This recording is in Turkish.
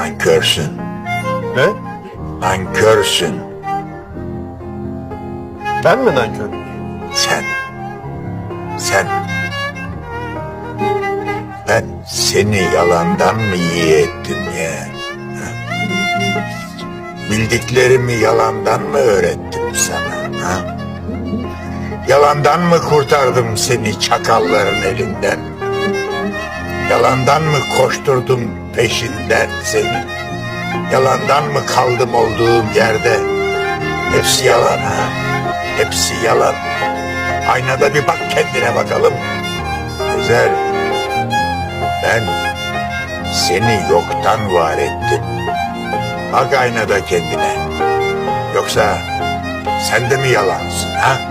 Nankörsün. Ne? Nankörsün. Ben mi nankör? Sen. Sen. Ben seni yalandan mı iyi ettim ya? Bildiklerimi yalandan mı öğrettim sana? Ha? Yalandan mı kurtardım seni çakalların elinden? Yalandan mı koşturdum peşinden seni? Yalandan mı kaldım olduğum yerde? Hepsi yalan ha. Hepsi yalan. Aynada bir bak kendine bakalım. Güzel. Ben seni yoktan var ettim. Bak aynada kendine. Yoksa sen de mi yalansın ha?